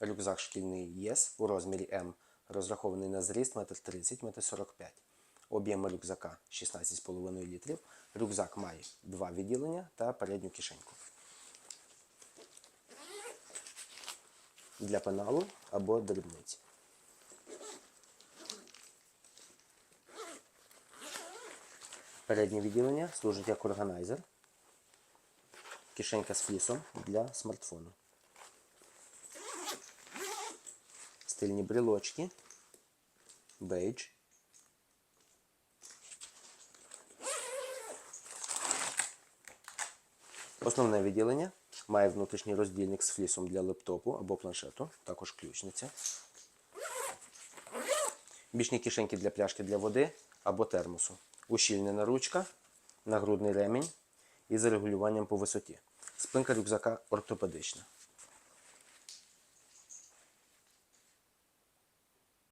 Рюкзак шкільний ЄС у розмірі М, розрахований на зріст 1,30 м, 1,45 м. Об'єм рюкзака 16,5 літрів. Рюкзак має два відділення та передню кишеньку. Для пеналу або дрібниць. Переднє відділення служить як органайзер. Кишенька з флісом для смартфону. Стильні брелочки. Бейдж. Основне відділення має внутрішній роздільник з флісом для лептопу або планшету, також ключниця. Бічні кишеньки для пляшки для води або термосу. Ущільнена ручка, нагрудний ремінь із регулюванням по висоті. Спинка рюкзака ортопедична.